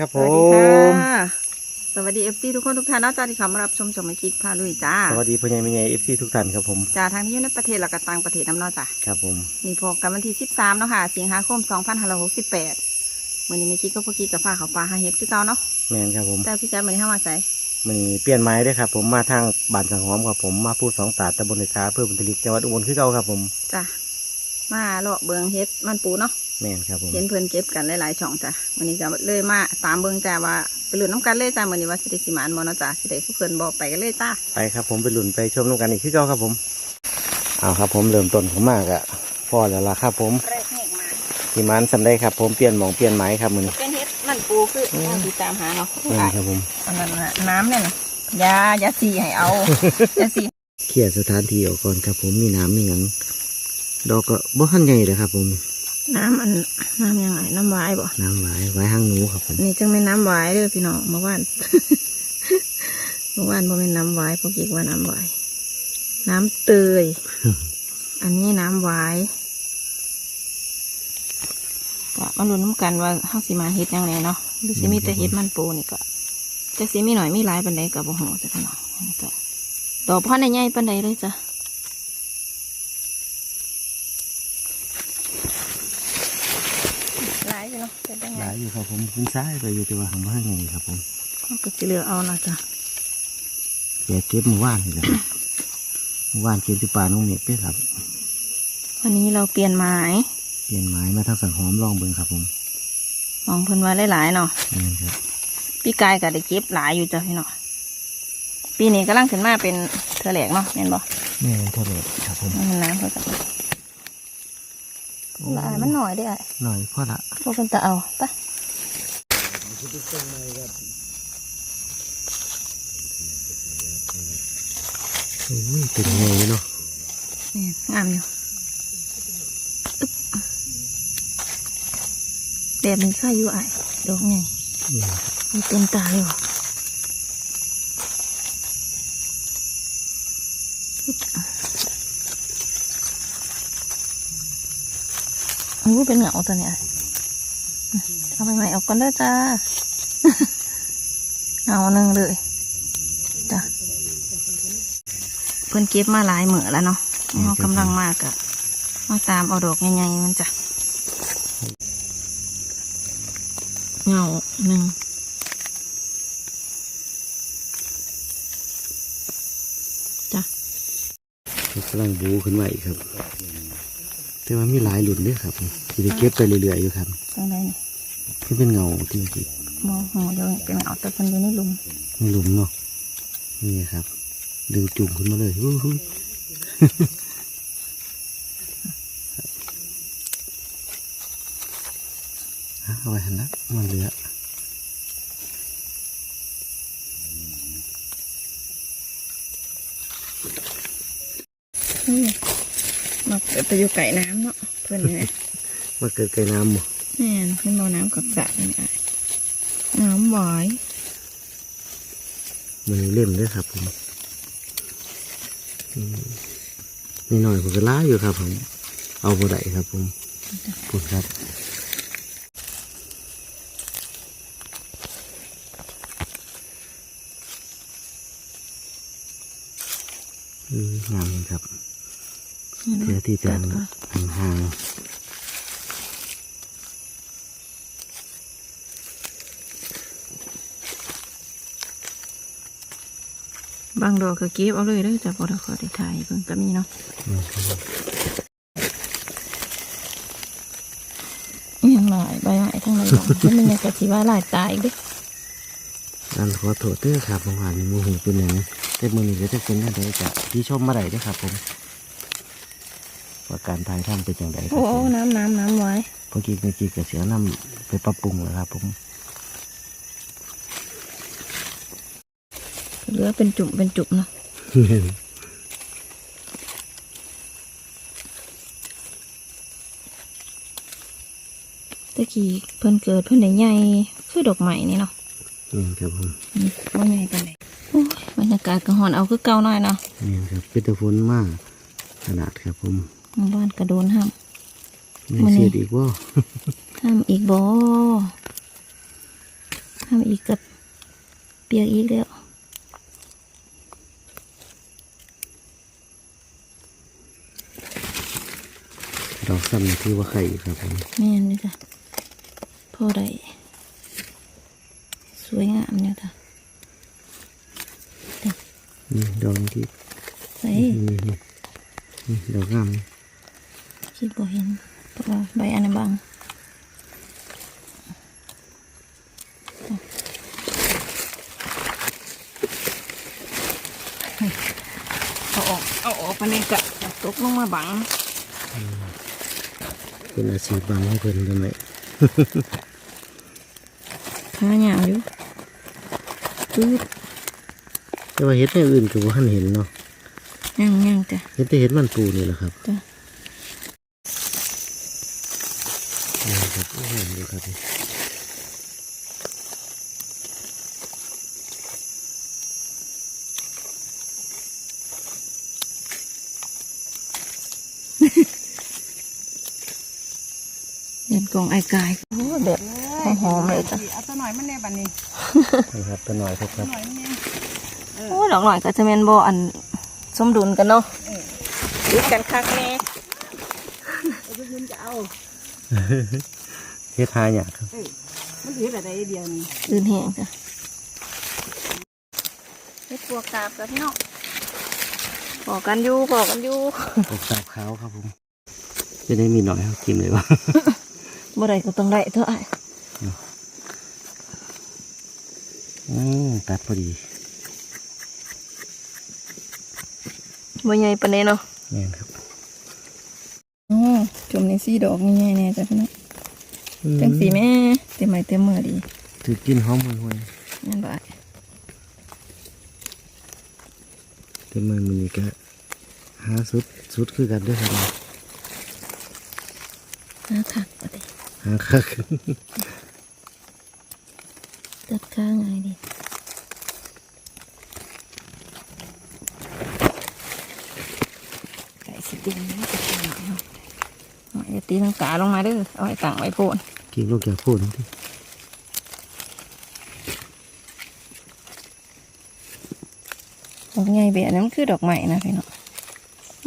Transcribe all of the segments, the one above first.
วัสดีครับสผวัสดีม ค่ะสวัสดีเอฟซีทุกคนทุกท่านนะจ้าที่เข้ามารับชมชมมาคิกพาลุยจ้าสวัสดีพ่อใหญ่แม่ใหญ่เอฟซีทุกท่านครับผม จ้าทางที่อยู่ในประเทศและก็ต่างประเทศน้ำเนอจ้าครับผม มีพบกันวันที่ 13เนาะค่ะสิงหาคม2568มื่อนี้แม่คิกก็พวกคิกกับฟ้าเขาวปลาหาเห็ดคือเก่าเนาะแมนครับผมแต่พี่แจ๊คมื่อนี้เข้ามาใส่มันนี้เปลี่ยนไม้ด้วยครับผมมาทางบ้านสังหอมครับผมมาพูดสองตาดตำบลในคาเพื่อบุญทลิกจังหวัดอุบลคือเก่าครับผม จ้ามาเลาะเบิงเฮ็ดมันปูเนาะ แมนครับผมเห็นเพิ่นเก็บกันหลายๆช่องจ้ะวันนี้ก็เลยมาตามเบิงจ้าว่าไปลุ้นน้ำกันเลยจ้ามื่อนี้ว่าสิได้สิหมานบ่เนาะจ้าสิได้คือเพิ่นบอกไปกันเลยจ้าไปครับผมไปหลุนไปชมน้ำกันอีกคือเก่าครับผมเอาครับผมเริ่มต้นของมากอะพอแล้วล่ะครับผมแรกแหกมาที่มันสำได้ครับ ผมเปลี่ยนหมองเปลี่ยนไม้ครับมือนี้เป็นเฮ็ดมันปูคือเอาที่ตามหาเนาะแมนครับผมอันนั้นน่ะน้ำเนี่ยนะยายาสีให้เอายาสีเคลียร์สถานที่ออกก่อนครับผมมีน้ำมีหยังดอกก็บ่ขั้นใหญ่เลยครับผม น้ำอันน้ำยังไงน้ำหวายบ่น้ำไว้ไว้ห้างหนูครับผมนี่จังไม่นน้ำหวายเด้อพี่น้องเมื่อวานเมื่อวานบ่เป็นน้ำหวายพวกอีกว่าน้ำหวายน้ำเตย อันนี้น้ำหวายก็มาลุ้นน้ำกันว่าเฮาสิมาเฮ็ดยังไงเนาะหรือสิมีแต่เฮ็ดมันปูนี่ก็จะสิมีหน่อยมีหลายปานใดก็บ่ฮู้จ้ะพี่น้องนี่ก็ดอกพ่อในใหญ่ปานใดเลยจ้ะ หลายอยู่เนาะเป็นยัง ห ไง ลายอยู่ครับผมขึ้นซ้ายไปอยู่แต่ว่าของบ้านใหญ่ครับผมเขาก็จะเลือกเอานะจ๊ะแกเก็บเมื่อวานนี่แหละครับเมื่อวานเก็บที่ป่าน้องเม็ดด้วยครับ วันนี้เราเปลี่ยนไม้เปลี่ยนไม้มาทางสังหอมลองเบิ่งครับผมมองเพิ่นว่าหลายๆเนาะนี่ครับปีกายก็ได้เก็บหลายอยู่จ้ะพี่น้องปีนี้กำลังขึ้นมาเป็นเทอแหลกเนาะเห็นบ่นี่เท่าไหร่ครับผมมันน้ำเพิ่น ก็หลายมันหน่อยได้ไอ้หน่อยพอละพวกเพิ่นจะเอาไปโอ้ยเป็นไงเนาะนี่งามอยู่อึ๊บแบบนี้ค่าอยู่ไอ้ดอกไงนี่มีเต็มตาเลยว่ะ อ้เป็นเหงาตัวเนี้ยเอาไปใหม่เอาก่อนได้อจ้าเอาหนึ่งเลยจ้ะเพิ่นเก็บมาหลายเหมือแล้วเนาะเขากำลังมากอะมาตามเอาดอกใหญ่ๆมันจ้ะเหงาหนึ่งจ้ะกำลังบูขึ้นมาอีกครับ แต่ว่ามีหลายหลุนด้วยครับที่ได้เก็บไปเรื่อยๆอยู่ครับตรงไหนนี่ที่เป็นเงาจริงมองหัวเดียวเป็นเหงาแต่คนอยู่ในหลุมๆมีหลุมเนาะนี่ครับ ดึงจุ่มขึ้นมาเลยวู้ฮู้เอาไว้หันละมันเหลือนี่ มาเปิดไปอยู่ไก่น้ำเนาะเพื่อนเนี่ยมาเกิดไก่น้ำบ่แม่นเพื่อนบ่อน้ำกับสระนี่ไอ้น้ำหวายมันเล่มด้วยครับผมอืมนี่หน่อยผมก็ล้าอยู่ครับผม เอาบ่ได้ครับผมพูดครับอืมงามเลยครับ เพื่อที่จะห่างบางดอกก็เก็บเอาเลยเด้อจ้ะพอเราขอได้ถ่ายเพิ่นก็มีเนาะๆนี่ครับอิหยังหลายใบไม้ทั้งนั้นจ้ะมันมีกะสิว่าหลายตายอีกเด้ออันขอโทษเด้อครับบางวันโมโหเป็นอย่างนี้แต่มือนี้ก็จะเป็นอะไรจากที่ชมมาได้เด้อครับผม ว่าการถ่ายทำเป็นอย่างไรครัโอ้บผมน้ำน้ำน้ำไว้ เมื่อกี้เมื่อกี้ก็เสียน้ำไปปรับปรุงแล้วครับผมเหลือเป็นจุ่มเป็นจุ่มเนาะตะกี้เพิ่นเกิดเพิ่นได้ใหญ่คือดอกไม้นี่เนาะนี่ครับผมนี่ว่าใหญ่ปานใดโอ้ยบรรยากาศก็หอนเอาคือเก่าหน่อยเนาะนี่ครับเป็นตะฝนมากขนาดครับผม หมู่บ้านกระโดนห้ามไม่มื้อนี้เสียดอีกว่าห้ามอีกบ่ทำอีกกับเปียกอีกแล้วดอกซ้ำนี่ที่ว่าไข่ครับผมแม่นนี่จ้ะพอได้สวยงามเนี่ยจ้ะนี่ดอกที่ใส่นี่นี่นี่ดอกงามนี่ คิดบ่เห็นเพราะว่าใบอันนั้นบางเอาออกเอาออกไปนี่กะตกลงมาบังเป็นอาชีพบางให้เพิ่นทำไมขาหยาวอยู่ปื๊ดแต่ว่าเห็ดในอื่นก็บ่ทันเห็นเนาะย่างย่างจ้ะเห็นแต่เห็ดมันปูนี่แหละครับจ้ะ นี่ครับโอ้โหดูครับนี่เดินกองไอ้กายโอ้เด็ดหอมเลยจ้ะเอาตัวหน่อยมันแน่บัดนี้นะครับตัวหน่อยครับครับหน่อยมันแน่โอ้ดอกหน่อยก็จะเป็นบ่อันสมดุลกันเนาะยึดกันคักแน่เอาตัวยืนจะเอา เฮ็ดหาหยากครับเอ้ยมันถือแต่ใดเดียวนี่อื่นแห้งจ้ะเฮ็ดปวกกาบกับพี่น้องปอกกันอยู่ปอกกันอยู่ออกสาบขาวครับผมจะได้มีหน่อยครับกินเลยวะบ่ได้ก็ต้องได้เท่าไอ้อืมตัดพอดีบ่ใหญ่ปานใดเนาะแม่นครับอ๋อจม ในสีดอกง่ายๆแน่จ้ะพี่น้องจังสีแม่เต็มไม้เต็มมือดี ถือกินหอมหวยนั่นบ่อ้ายๆแต่มือมันนี่ก็หาสุดสุดคือกันเด้วยครับน่าคักปะติหาคักจัดค้าง่ายดีไก่สิเต็ม ตีลังกาลงมาเด้อเอาไว้ตั้งไว้โพนกินลูกจากพูดที่ดอกใหญ่แบบนั้นมันคือดอกใหม่นะพี่น้อง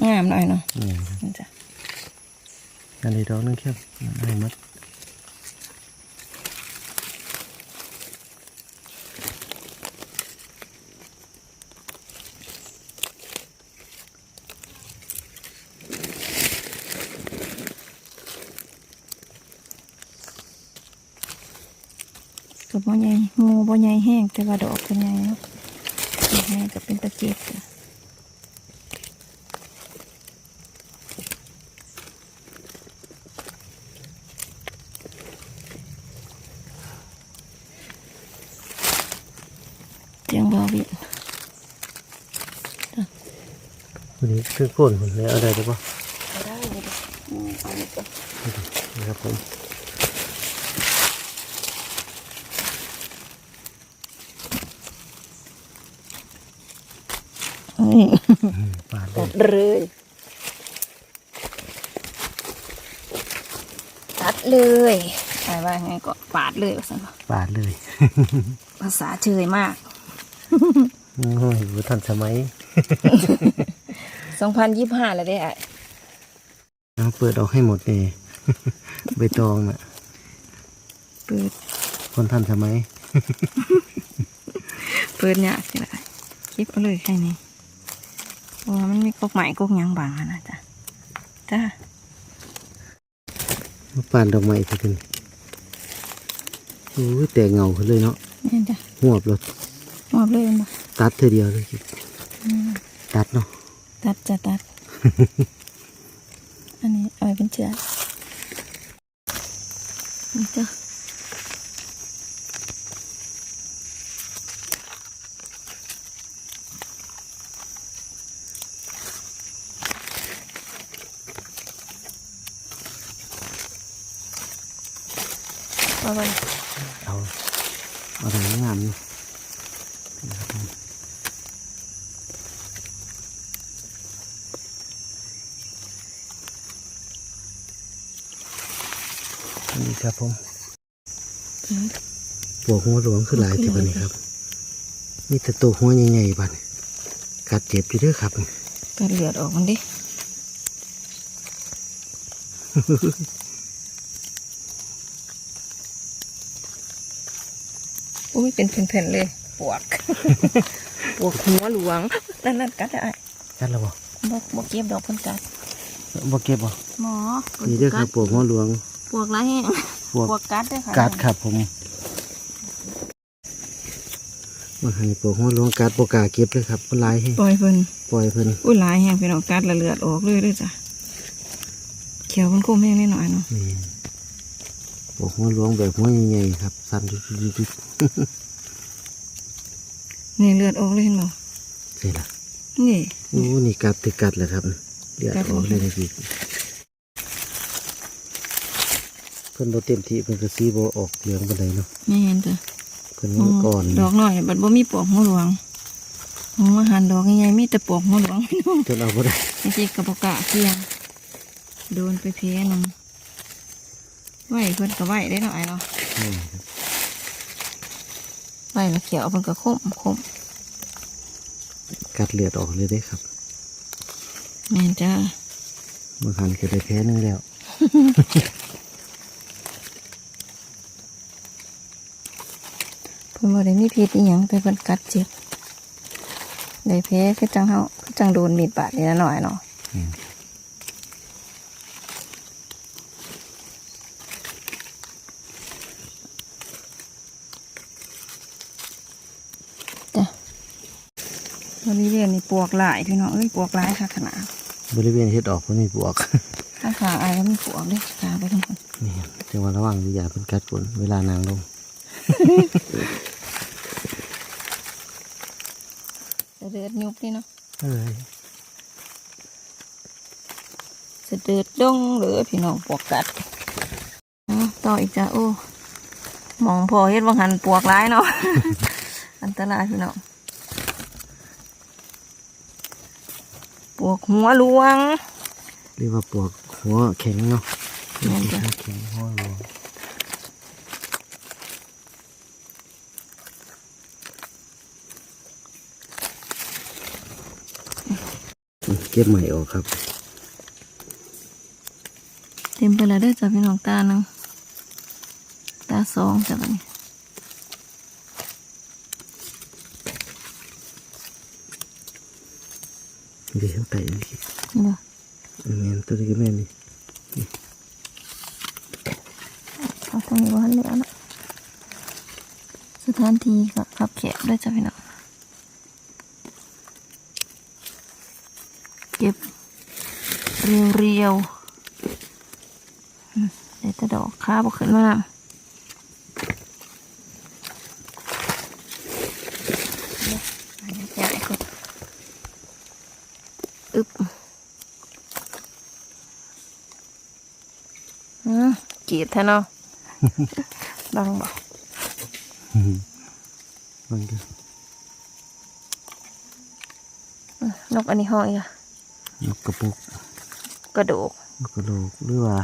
งามหน่อยเนาะนี่ครับนี่จ้ะอันนี้ดอกนึงครับได้หมัด บบ่ใหญ่งูบ่ใหญ่แห้งแต่ว่าดอกก็ใหญ่เนาะแห้งก็เป็นตะเกียบจ้ะเจียงบาวินวันนี้คือโคนผมเลยเอาได้หรือเปล่าได้เลยอืมเอาเลยจ้ะนะครับผม นี่ปาดเลตัยดเลยตัดเลยใช่ว่าไงก็ปาดเลยว่าสันว่าปาดเลย ภาษาเชยมากโอ้ยบ่ทันสมัย2025แล้วได้ไอ้เอาเปิดออกให้หมดเลยใบตองน่ะเปิด คนทันสมัย เปิดเนี่ยสิละคลิปเอาเลยแค่นี้ เพราะว่ามันมีกกใหม่กกหยังบางอะนะจ๊ะจ้ามาปานดอกไม้ทีกันโอ้ยแต่เงาขึ้นเลยเนาะนี่จ้ะหัวบรถมอบเลยมาตัดเธอเดียวเลยสิตัดเนาะตัดจะตัด อันนี้เอาไว้เป็นเชือกนี่จ้ะ เอาไปเอาเอาอะไรงามอยู่นะครับผมนี่ครับผมอืมปวกหัวหลวงคือหลายที่บันนี้ครับมีแต่ตัวหัวใหญ่ๆบัดนี้กัดเจ็บอยู่เด้วยครับกัดเลือดออกมันดิ อุ้ยเป็นแผ่นๆเลย ปวก ปวกหัวหลวง นั่นนั่นกัดได้กัดแล้วบ่บอกบอกเก็บดอกเพิ่นกัดบ่เก็บบ่หมอนี่เด้อครับปวกหัวหลวง ปวกไรแห้งปวกปวกกัดเด้วยค่ะกัดครับผมมาให้ปวกหัวหลวงกัดบ่กล้าเก็บเลยครับมันหลายให้ปล่อยเพิ่นปล่อยเพิ่นอุ้ยหลายแห้งพี่น้องกัดและเลือดออกเลยเด้วยจ้ะเขียวมันคมแห้งนิดหน่อยเนาะ นี่ปวกหัวหลวงแบบหัวใหญ่ๆครับ สั่นดุดๆนี่เลือดออกเลยเห็นบ่ๆเสร็จละนี่ โอ้ นี่กัดติกัดเลยครับเลือดออกเลยนะพี่เพิ่นบ่เต็มที่เพิ่นก็สีบ่ออกเหลืองปานใดเนาะแม่นจ้ะเพิ่นมันก่อนดอกน้อยบัดบ่มีปวกหัวหลวงหัวหันดอกใหญ่ๆมีแต่ปวกหัวหลวงพี่น้องจนเอาบ่ได้จริงๆกับบกะเคียงโดนไปเพี้ยหนึง ไหวเพิ่นก็ไหวได้หน่อยเนาะนี่ครับไหวแล้วเขียวเพิ่นก็คมคมกัดเลือดออกเลยเด้ครับแม่นจ้าบางครั้งก็ได้แพ้หนึงแล้วเพิ่นบ่ได้มีพิษอีหยังแต่เพิ่นกัดเจ็บได้แพ้คือจังเฮาคือจังโดนมีดบาดนี่ละหน่อยเนาะอืมจ้ะ ริเวณนี้ปวกหลายพี่น้องเอ้ยปวกหลายค่ะขนาดบริเวณเฮ็ดออกเพิ่นมีปวกข้างขาอายก็มีปวกเด้วยขาไปทั้งคนนี่จังว่าระวังอย่าเพิ่นกัดฝนเวลานางลงจะเดือดยุบนี่เนาะเอ้ยจะเดือดดงเหลือพี่น้องปวกกัดเอาต่ออีกจ้าโอ้หมองพอเฮ็ดว่าหันปวกร้ายเนาะอันตรายพี่น้อง วกหัวหลวง เรียกว่าปวกหัวแข็งเนาะแม่นจ้ะ แข็งหัวรวงเก็บใหม่ออกครับเต็มไปแล้วเด้อจ้ะพี่น้องตาหนึ่งตาสองจ้ะบัดนี้ เดี๋ยวไต่นี่นี่บ่แม่นตัวนี้ก็แม่นนี่เอาตรงนี้ว่าเหลือนะสถานที่กับขับแขกด้วยจ้ะพี่น้องเก็บเรียวเรียวๆอืมเดี๋ยวจะดอกข้าบขึ้นมาเดี๋ยวอันนี้จ่ายก่อนอึบอื มกรีดแท้เนาะดังบอกมันก็นกอันนี้ห้อยอะนกกระปุกกระดูกนกกระโหลกหรือว่า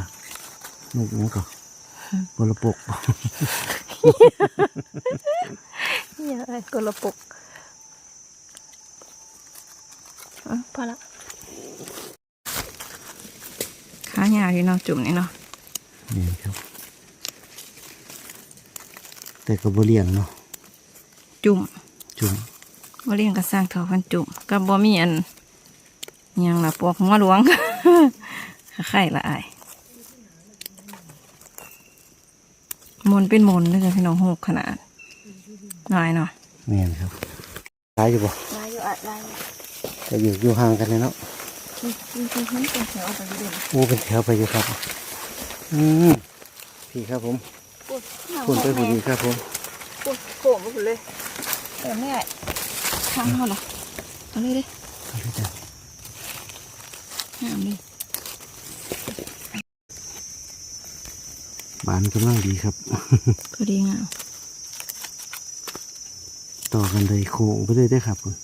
นกนี้ก็บลปกเหี้ยอะไรกระปุกอะพอละขาหยาดีเนาะจุ่มนี่เนาะ นี่ครับ แต่ก็บ่เลี้ยงเนาะจุ่มจุ่มว่าเลี้ยงกระสร้างเถาพันจุ่มกับบ่มีอันหยังละปวกหัวหลวงไข่ละอายมนเป็นมนเลยจ้ะพี่น้องหกขนาดหน่อยเนาะแม่นครับตายอยู่บ่ลายอยู่อะลายแต่อยู่อยู่ห่างกันเลยเนาะจริงจริงจริงเป็นแถวไปเรื่อยโอ้เป็นแถวไปอยู่ครับ อืมพี่ครับผมปวดคุณไปผู้ดีครับผมปวดโค้งไปหมดเลยเออไม่ไงข้างเขาเหรอเอาเลยดิเอาเลยจ้ะงามดิบานกำลังดีครับพอดีงามต่อกันเลยโค้งไปเลยได้อครับคุณ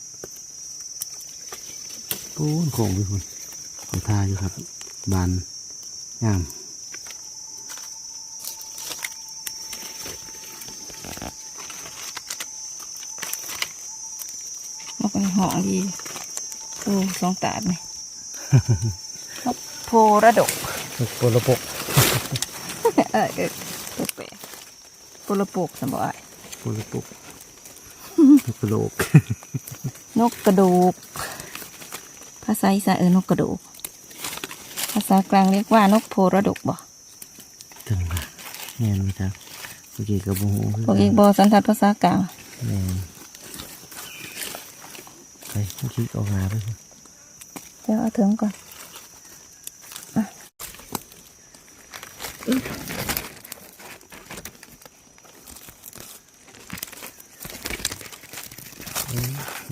โอ้ยโค้งไปคุณขอทาอยู่ครับ บานงาม หองดีโอ้สองตาดไหมนกโพระดกนกโปลปกเออเออตกแปะโพระปกสมบัติโปลปกนกกระโหลกนกกระดูกภาษาอีสานเออนกกระดูกภาษากลางเรียกว่านกโพระดกบ่จังหวะแม่นไหมครับเมื่อกี้กับบูฮูพวกอีกบอสันทัดภาษากลางแม่นไปเมื่อกี้เอางาไปสิเดี๋ยวเอาถึงก่อน อะอึ๊บ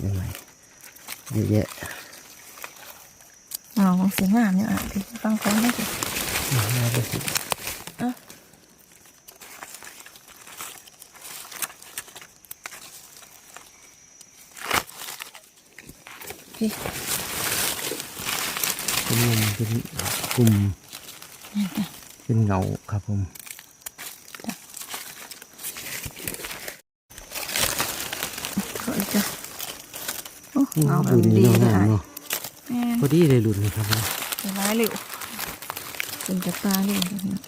ยังไงเยอะแยะเอาของสีงามเนี่ยอะที่ฟังคนได้ สิงาไปสิพี่เป็นมุมเป็นกลุ่มนี่จ้ะเป็นเงาครับผมขออีกจ้ะโอ้อืมเงาแบบรุ่นดีนี้เลเนาะยงามเนาะแม่นพอดีเลยรุ่นนี้ครับผมเป็นร้ายเร็วเป็นจะตาเร็วนะ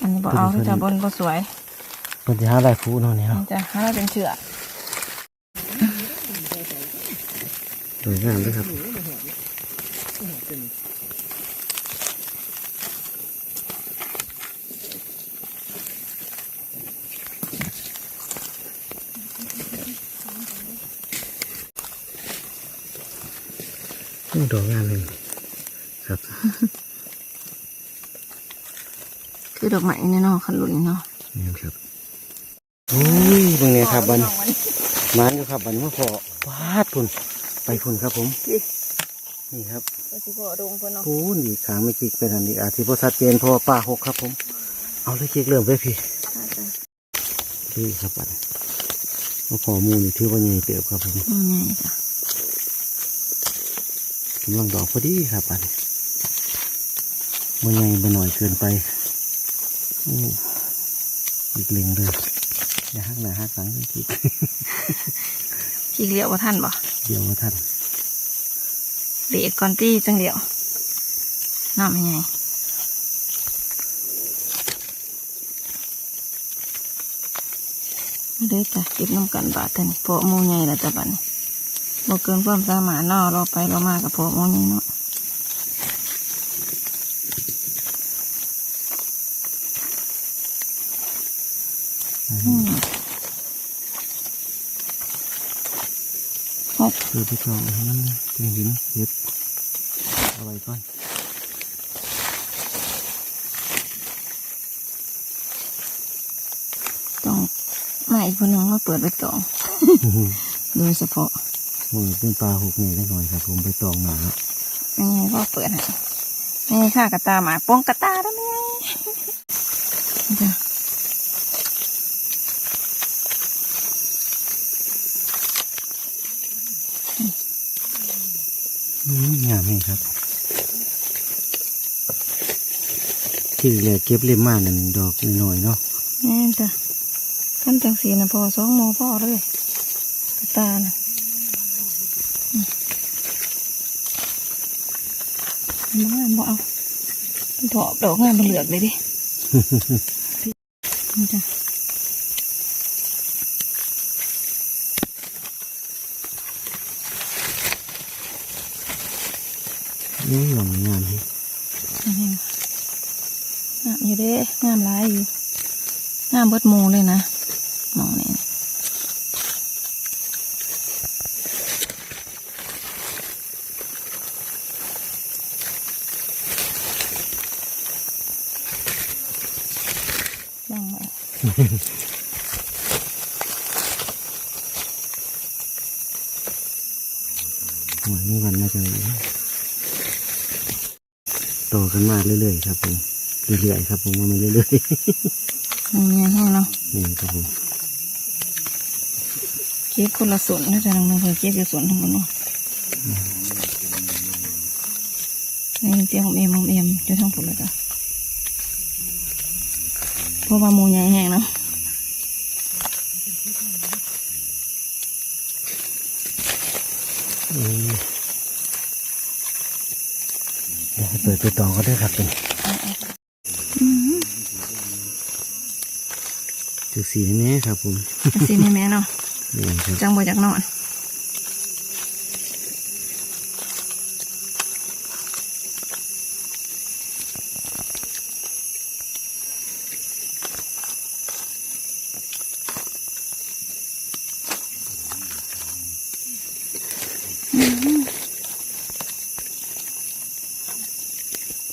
อันนี้บอก เอาที่จะบนบ่สวยมันจะหาได้ฟูเนาะเนี่ยมันจะหาเป็นเชือกสวยงามด้วยครับโอ้ดอกงามเลยครับ คือดอกไม้เนี่ยเนาะขันหลุนเนาะนี่ครับโอ้ยตรงนี้ครับบันมานอยู่ครับบันมาขอปาดพุ่นไปพุ่นครับผม นี่ครับก็สิพอดงเพิ่นเนาะพูนอีกขางไม่จิกเป็นอันนี้อาจจะพอชัดเจนเพราะว่าป้าหกครับผม เอาเลยจิกเริ่มไปพี่พี่ครับบันมาขอมูนี่ถือว่าใหญ่เติบครับผมนี่ไงจ้ะกำลังดอกพอดีครับบันมันใหญ่ไปหน่อยเกินไปโอ้อีกเล็งเลยอย่าหักหน้าหักหลังเลยจิกขี้เลี้ยวว่าท่านบ่เดี๋ยวมาท่านเด็กก่อนตี้จังเดียวน้ำยังไงไม่ได้จ้ะเก็บน้ำกันบาทเถอะนี่เพราะหมูใหญ่แล้วจ้ะบัดนี้บ่เกินความสามารถเนาะรอไปรอมากับเพาะหมูใหญ่เนาะ หกเปิดไปก่อนให้มันเต็มหินเฮ็ดเอาไว้ก่อนต้องมาอีกคนหนึ่งมาเปิดไปตองโดยเฉพาะโอ้ยเป็นปลาหกเนี่ยได้หน่อยครับผมไปตองหนาไม่ไงก็เปิดให้ไม่ไงค่ากระตาหมาป้องกระตาได้ไหมจ้ะ อืม งามเลยครับที่เหลือเก็บเล่มมานั่นดอกน้อยๆเนาะแม่นจ้ะขั้นจังสีนะพอสองโมพอเลยกระตาน่ะอืมบ่เอาบ่เอาถอบดอกงานมาเหลือกเลยดิ นี่จ้ะ นี่หลงงามที่ นี่นะงามอยู่เด้ งามหลายอยู่งามเบิดมูเลยนะมองนี่บ้างไหมหัวนี่วันมาจากไหนโตกันมาเรื่อยๆครับผม เรื่อยๆครับผมว่ามันเรื่อยมันยังแห้งเนาะๆนี่ครับผมเก็บคนละส่วนนะจ๊ะน้องๆเพื่อเก็บอยู่ส่วนทั้งหมดเนาะนี่เสียงของเอ็มของเอ็มอยู่ทั้งผุนเลยจ้ะเพราะว่าหมูใหญ่แห้งเนาะอืมเดี๋ยวให้เปิดไปตองก็ได้ครับเป็น อืม จุด สีนี้ครับผมสิแม่แม่เนาะนี่ครับจังบ่จากนอน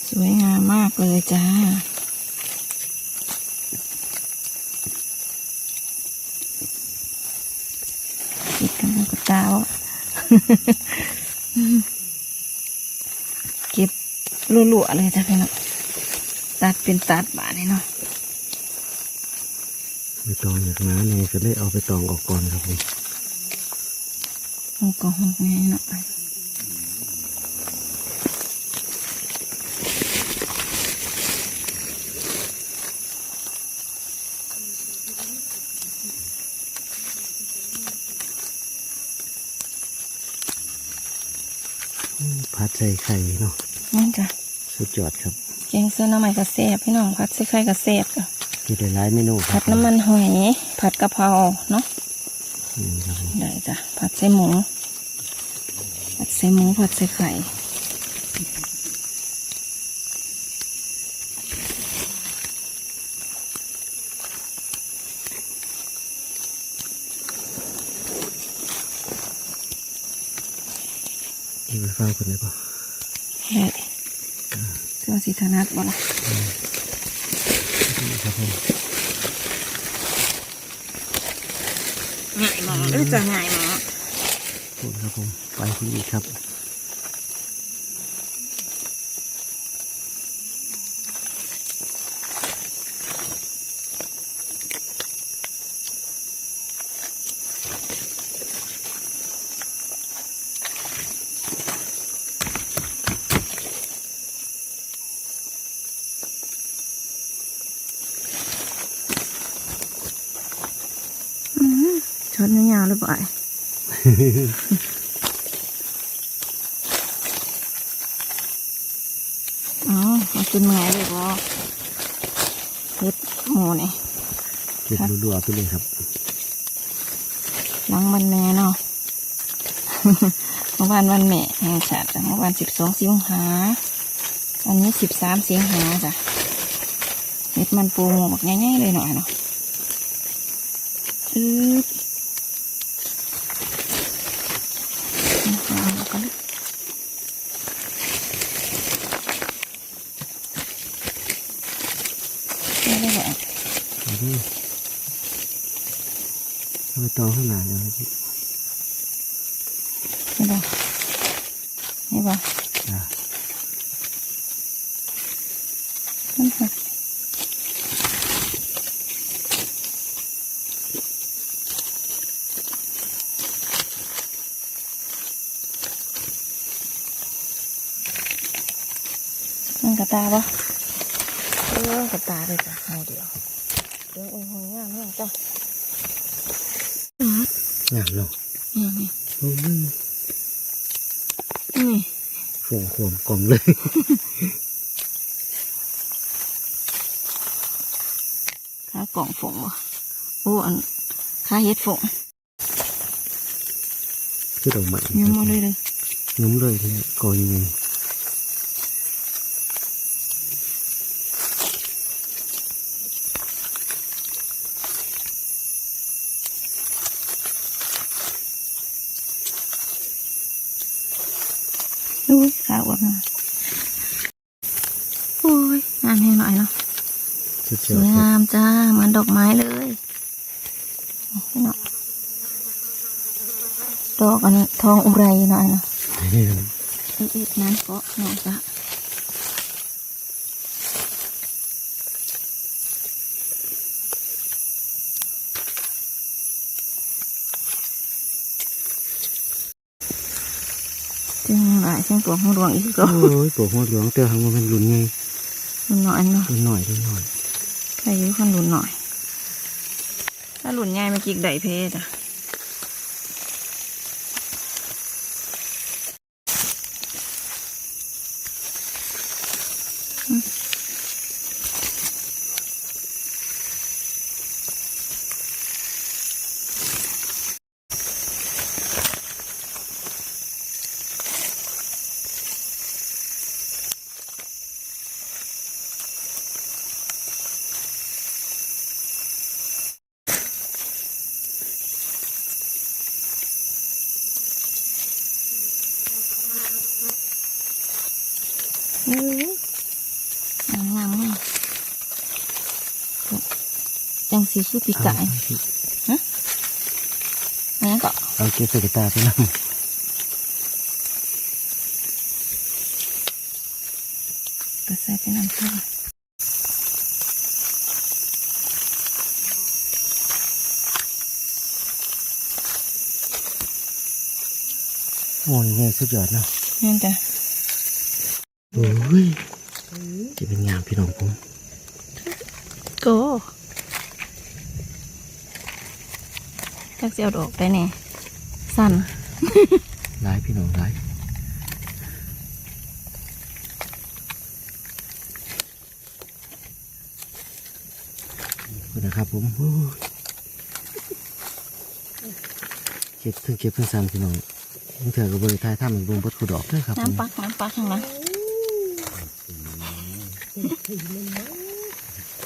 สวยงามมากเลยจ้า ติดกันกับตาบ่ เก็บรัวๆเลยจ้ะพี่น้องตัดเป็นตัดบาทนี่เนาะไปตองจากน้าเนี่ยก็เลยเอาไปตองออกก่อนครับผมหกก็หกไงเนาะ พัดใส่ไข่เนาะนั่นจ้ะสุดยอดครับแกงเส้นน้ำมันกระแซบพี่น้องผัดใส่ไข่กระแซบจ้ะมีหลายๆเมนูครัผับดน้ำมันหอยผัดกะเพราเนาะนี่ครับผมได้จ้ะผัดใส่หมูผัดใส่หมูผัดใส่ไข่ อีกไปฟังคนเลยป่ะได้เสื้อสีธนัดบ่ล่ะนี่ครับผมง่ายหมอหรือจะง่ายหมอขอบคุณครับผม ไปที่อีกครับ ช็อตยาวๆเลยบ่อยอ๋อมากินเมื่อยเลยบ่เฮ็ดหมูนี่เด็ดรัวๆไปเลยครับหลังวันแม่เนาะเมื่อวานวันแม่แห่งชาติจ้ะเมื่อวานสิบสองสิงหาวันนี้สิบสามสิงหาจ้ะเฮ็ดมันปูหมูบักง่ายๆเลยหน่อยเนาะอืด เอากันเลยได้ได้บ่เอาไปเอาไปตองข้างหน้าเลยครับ นี่บ่นี่บ่ จ้า นั่นค่ะนั่นกระตาบ่เออกระตาเลยจ้ะเอาเดียวเดี๋ยวโอ้ยโอ้ยงามมากจ้ะงามเนาะนี่นี่โอ้ยนี่ฝงขวมกลมเลยขากล่องฝงบ่โอ้อันขาเฮ็ดฝงคือดอกไม้ยังมาเลยเลยยุ้มเลยเนี่ยกอยังไง อุ้ยขาอ้วนมากโอ้ยงามแห้งหน่อยเนาะ สุดสยอวดยครับงามจ้าเหมือนดอกไม้เลยนี่เนาะดอกอันทองอุไรหน่อยเนาะอีกนั้นก็หน่อยจ้ะจึงหลายเสียงปวกหูดวงอีกก็โอ้ยปวดหัวเหลืองเตอหังมันเป็นหลุนไงหลุนหน่อยเนาะหลุนหน่อยหลุนหน่อย ใครอยู่คนหลุนหน่อย ถ้าหลุนง่ายมากิกไดเพจ้ะเฮ้ยงามงามมากจัง สีคือปีกไก่อันนั้นก็เอาเก็บใส่กระตาไปนั่งกระใส่ไปน้ำเท่าโอ้ยไงสุดยอดเนาะนั่นจ้ะโอ้ยจะเป็นงามพี่น้องผมโก จักเสียวดอกไปแน่สั่นร้ายพี่น้องร้ายคุณนะครับผมโอ้ยเก็บถึงเก็บถึงสามพี่น้องยังเถื่อกับบริทายถ้ามันบงบดขุดดอกด้วยครับผมน้ำปักน้ำปักข้างหลัง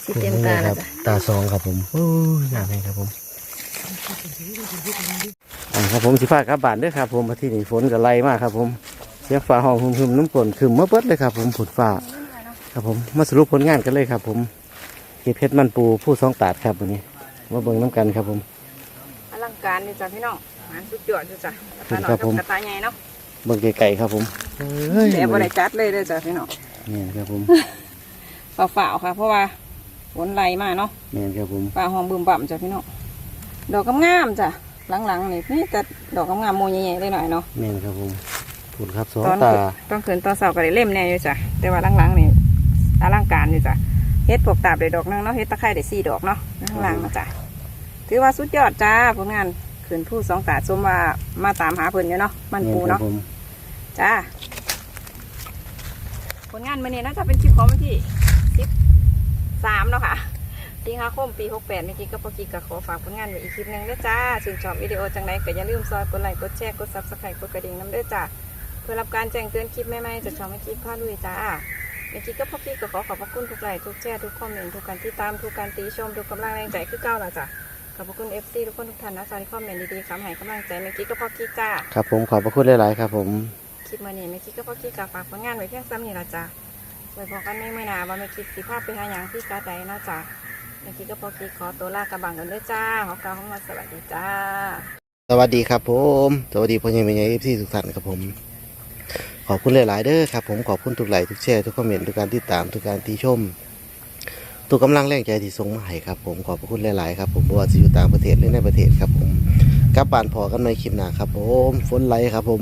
สิเต็มตาคแล้รัวบจ้ะตาสองครับผมโอ้ยอยากให้ครับผม อ่าครับผมสิฟ้ากลับบ้านเด้วยครับ ผมมาที่นี่ฝนก็ไล่มากครับ ผมเสียงฟ้าห้องฮึมๆน้ำฝนคืมเมื่อเบิดเลยครับผมฝนฟ้าครับผมมาสรุปผลงานกันเลยครับ ผมเก็บเพชรมันปูผู้สองตาดครับวันนี้มาเบิ่งน้ำกันครับผมอลังการนี่จ้ะพี่น้องงานสุดยอดอยู่จ้ะกระครัตาบหน่อยผมกับกระตาใหญ่เนาะเบิ่งไก่ๆครับผมเฮ้ยแต่บ่ได้จัดเลยเด้อจ้ะพี่น้องเนี่ยครับผมฝ่าวๆค่ะ เพราะว่าฝนไหลมาเนาะเนี่ยครับผมป่าหอมบึมบ่ำจ้ะพี่น้อง ดอกงามๆจ้ะหลังๆนี่นี่แต่ดอกงามๆโมใหญ่ๆเลยหน่อยเนาะเนี่ยครับผมผลครับสองตอนตาตอนคืนตอนเสาร์ก็ได้เล่มแน่อยู่จ้ะแต่ว่าหลังๆนี่อลังการอยู่จ้ะเฮ็ดปวกตาบได้ดอกหนึงเนาะเฮ็ดตะไคร้ได้สี่ดอกเนาะข้างล่างนะจ้ะถือว่าสุดยอดจ้าผลงานขืนผู้สองตาสมว่ามาตามหาเพิ่นอยู่เนาะมันปูเนี่ยครัเนาะบผมจ้าผลงานมื้อนี้น่าจะเป็นคลิปของวันที่สิบสามเนาะค่ะ สิงหาคมปีหกแปดเมื่อกี้ก็พอกี้ก็ขอฝากผลงานไว้อีกคลิปหนึงเด้อจ้าชื่นชอบวิดีโอจังใดก็อย่าลืมซอยกดไลค์กดแชร์กดซับสไครต์กดกระดิ่งน้ำเด้อจ้าเพื่อรับการแจ้งเตือนคลิปใหม่ๆจากช่องแม่กิ๊กพาลุยจ้าแม่กิ๊กก็พ่อกิ๊กก็ขอขอบพระคุณทุกไลค์ทุกแชร์ทุกคอมเมนต์ทุกการติดตามทุกการตีชมทุกกำลังแรงใจคือเก้าละจ้ะขอบพระคุณเอฟซีทุกคนทุกท่านนะจ๊ะที่คอมเมนต์ดีๆคำให้กำลังใจแม่กิ๊กก็พ่อกิ๊กจ้าครับผมขอบพระคุณหลายๆครับผมคลิปมาเนี่ยแม่กิ๊กก็พ่อกิ๊กก็ฝากผลงานไว้เพียงซ้ำนี่ละจ้ะไว้พอกันไม่เมื่อหนาว่าแม่กิ๊กสิภาพไปหาอย่างที่กาใจเนาะจ้ะ แม่กิ๊กก็พ่อกิ๊กขอตัวลากระบังกันด้วยจ้าขอกล่าวคำว่าสวัสดีจ้า สวัสดีครับผม สวัสดีพ่อใหญ่แม่ใหญ่เอฟซีทุกท่านครับผม ขอบคุณหลาย ๆ เด้อครับผม ขอบคุณทุกไลค์ทุกแชร์ทุกคอมเมนต์ทุกการติดตามทุกการติชม ทุกกำลังแรงใจที่ส่งมาให้ครับผม ขอบพระคุณหลาย ๆ ครับผมบ่ว่าจะอยู่ต่างประเทศหรือในประเทศครับผมกลับบ้านพอกันในคลิปหน้าครับผมฝนไหลครับผม